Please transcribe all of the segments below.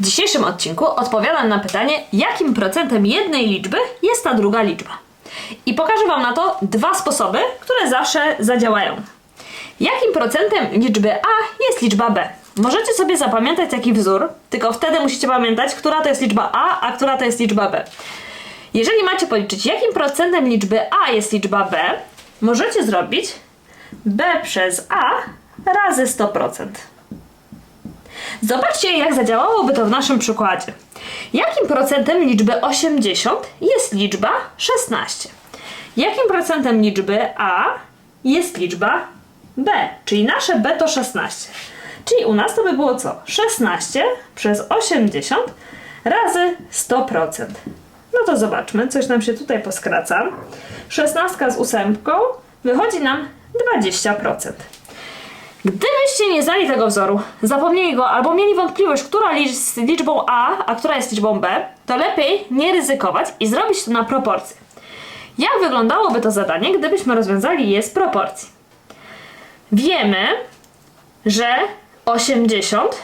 W dzisiejszym odcinku odpowiadam na pytanie, jakim procentem jednej liczby jest ta druga liczba. I pokażę Wam na to dwa sposoby, które zawsze zadziałają. Jakim procentem liczby A jest liczba B? Możecie sobie zapamiętać taki wzór, tylko wtedy musicie pamiętać, która to jest liczba A, a która to jest liczba B. Jeżeli macie policzyć, jakim procentem liczby A jest liczba B, możecie zrobić B przez A razy 100%. Zobaczcie, jak zadziałałoby to w naszym przykładzie. Jakim procentem liczby 80 jest liczba 16? Jakim procentem liczby A jest liczba B? Czyli nasze B to 16. Czyli u nas to by było co? 16 przez 80 razy 100%. No to zobaczmy, coś nam się tutaj poskraca. 16 z ósemką wychodzi nam 20%. Gdybyście nie znali tego wzoru, zapomnieli go albo mieli wątpliwość, która jest liczbą A, a która jest liczbą B, to lepiej nie ryzykować i zrobić to na proporcje. Jak wyglądałoby to zadanie, gdybyśmy rozwiązali je z proporcji? Wiemy, że 80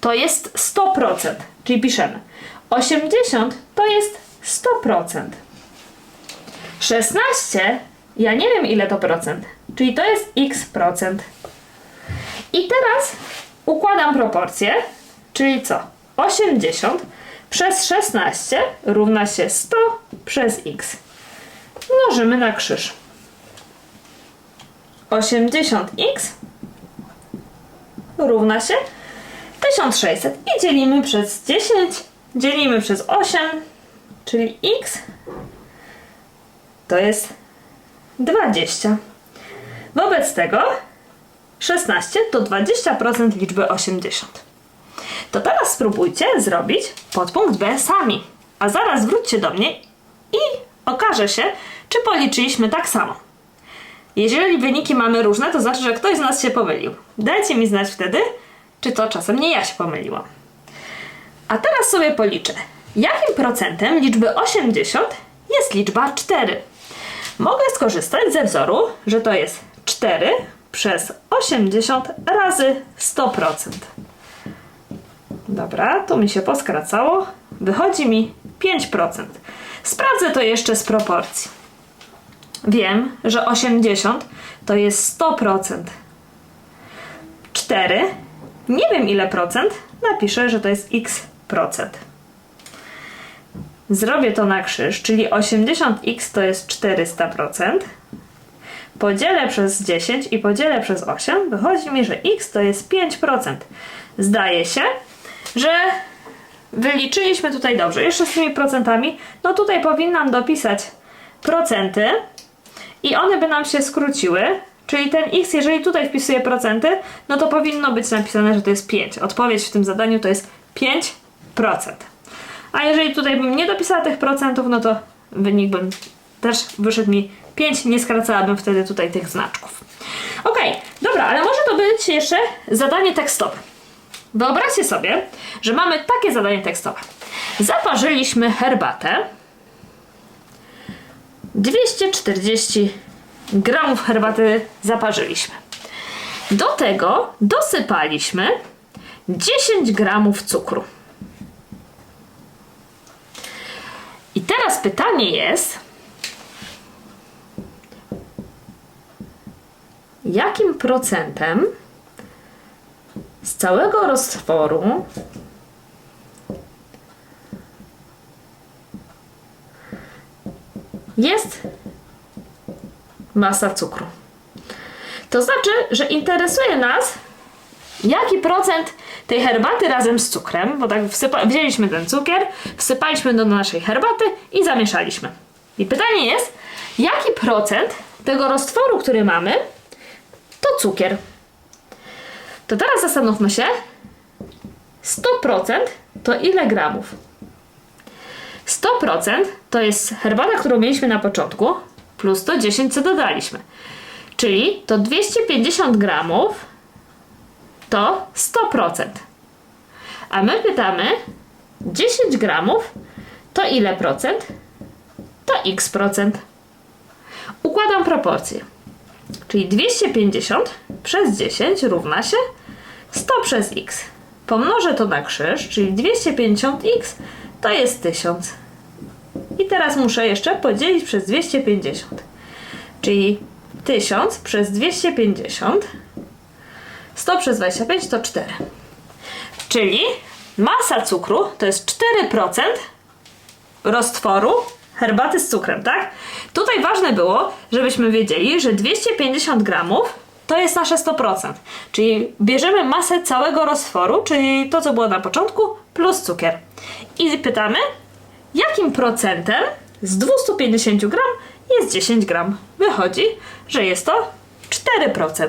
to jest 100%, czyli piszemy 80 to jest 100%. 16, ja nie wiem ile to procent, czyli to jest x procent. I teraz układam proporcje, czyli co? 80 przez 16 równa się 100 przez x. Mnożymy na krzyż. 80x równa się 1600 i dzielimy przez 10, dzielimy przez 8, czyli x to jest 20. Wobec tego 16 to 20% liczby 80. To teraz spróbujcie zrobić podpunkt B sami, a zaraz wróćcie do mnie i okaże się, czy policzyliśmy tak samo. Jeżeli wyniki mamy różne, to znaczy, że ktoś z nas się pomylił. Dajcie mi znać wtedy, czy to czasem nie ja się pomyliłam. A teraz sobie policzę. Jakim procentem liczby 80 jest liczba 4? Mogę skorzystać ze wzoru, że to jest 4 przez 80 razy 100%. Dobra, tu mi się poskracało. Wychodzi mi 5%. Sprawdzę to jeszcze z proporcji. Wiem, że 80 to jest 100%. 4, nie wiem ile procent, napiszę, że to jest x procent. Zrobię to na krzyż, czyli 80x to jest 400%. Podzielę przez 10 i podzielę przez 8. Wychodzi mi, że x to jest 5%. Zdaje się, że wyliczyliśmy tutaj dobrze. Jeszcze z tymi procentami, no tutaj powinnam dopisać procenty i one by nam się skróciły. Czyli ten x, jeżeli tutaj wpisuję procenty, no to powinno być napisane, że to jest 5. Odpowiedź w tym zadaniu to jest 5%. A jeżeli tutaj bym nie dopisała tych procentów, no to wynik bym też wyszedł mi 5, nie skracałabym wtedy tutaj tych znaczków. Ok, dobra, ale może to być jeszcze zadanie tekstowe. Wyobraźcie sobie, że mamy takie zadanie tekstowe. Zaparzyliśmy herbatę. 240 gramów herbaty zaparzyliśmy. Do tego dosypaliśmy 10 gramów cukru. I teraz pytanie jest, jakim procentem z całego roztworu jest masa cukru. To znaczy, że interesuje nas, jaki procent tej herbaty razem z cukrem, bo tak wzięliśmy ten cukier, wsypaliśmy do naszej herbaty i zamieszaliśmy. I pytanie jest, jaki procent tego roztworu, który mamy, to cukier. To teraz zastanówmy się, 100% to ile gramów? 100% to jest herbata, którą mieliśmy na początku, plus to 10, co dodaliśmy. Czyli to 250 gramów to 100%. A my pytamy, 10 gramów to ile procent? To x procent. Układam proporcje. Czyli 250 przez 10 równa się 100 przez x. pomnożę to na krzyż, czyli 250x to jest 1000. I teraz muszę jeszcze podzielić przez 250. Czyli 1000 przez 250 100 przez 25 to 4. Czyli masa cukru to jest 4% roztworu herbaty z cukrem, tak? Tutaj ważne było, żebyśmy wiedzieli, że 250 gramów to jest nasze 100%. Czyli bierzemy masę całego roztworu, czyli to, co było na początku, plus cukier. I pytamy, jakim procentem z 250 gram jest 10 gram? Wychodzi, że jest to 4%.